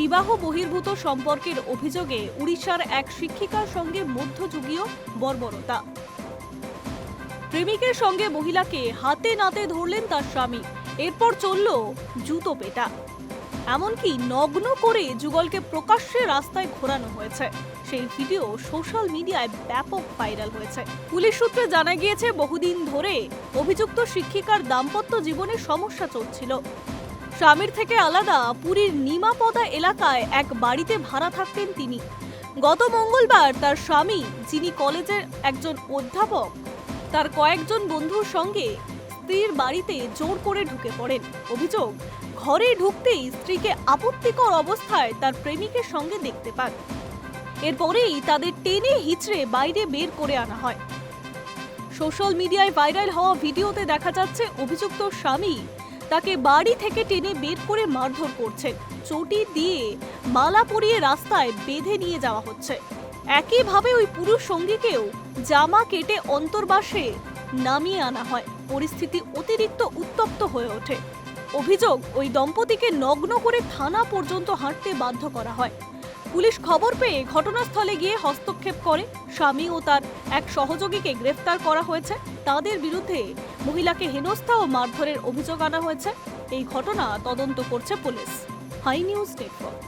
বিবাহ বহির্ভূত সম্পর্কের অভিযোগে উড়িষ্যার এক শিক্ষিকার সঙ্গে মধ্যযুগীয় বর্বরতা। প্রেমিকের সঙ্গে মহিলাকে হাতে নাতে ধরলেন তার স্বামী। এরপর চলল জুতো পেটা। এমনকি নগ্ন করে যুগলকে প্রকাশ্যে রাস্তায় ঘোরানো হয়েছে। সেই ভিডিও সোশ্যাল মিডিয়ায় ব্যাপক ভাইরাল হয়েছে। পুলিশ সূত্রে জানা গিয়েছে, বহুদিন ধরে অভিযুক্ত শিক্ষিকার দাম্পত্য জীবনে সমস্যা চলছিল। স্বামীর থেকে আলাদা পুরীর নিমাপদা এলাকায় এক বাড়িতে ভাড়া থাকতেন তিনি। গত মঙ্গলবার তার স্বামী, যিনি কলেজের একজন অধ্যাপক, তার কয়েকজন বন্ধুর সঙ্গে স্ত্রীর বাড়িতে জোর করে ঢুকে পড়েন। অভিযোগ, ঘরে ঢুকতেই স্ত্রীকে আপত্তিকর অবস্থায় তার প্রেমিকের সঙ্গে দেখতে পান। এরপরেই তাদের টেনে হিচড়ে বাইরে বের করে আনা হয়। সোশ্যাল মিডিয়ায় ভাইরাল হওয়া ভিডিওতে দেখা যাচ্ছে, অভিযুক্ত স্বামী তাকে বাড়ি থেকে টেনে বের করে মারধর করছেন চটি দিয়ে মালা পরিয়ে রাস্তায় বেঁধে নিয়ে যাওয়া হচ্ছে। একইভাবে ওই পুরুষ সঙ্গীকেও জামা কেটে অন্তর্বাসে নামিয়ে আনা হয়। পরিস্থিতি অতিরিক্ত উত্তপ্ত হয়ে ওঠে। অভিযোগ, ওই দম্পতিকে নগ্ন করে থানা পর্যন্ত হাঁটতে বাধ্য করা হয়। পুলিশ খবর পেয়ে ঘটনাস্থলে গিয়ে হস্তক্ষেপ করে। স্বামী ও তার এক সহযোগীকে গ্রেফতার করা হয়েছে। তাদের বিরুদ্ধে মহিলাকে হেনস্থা ও মারধরের অভিযোগ আনা হয়েছে। এই ঘটনা তদন্ত করছে পুলিশ। High news network.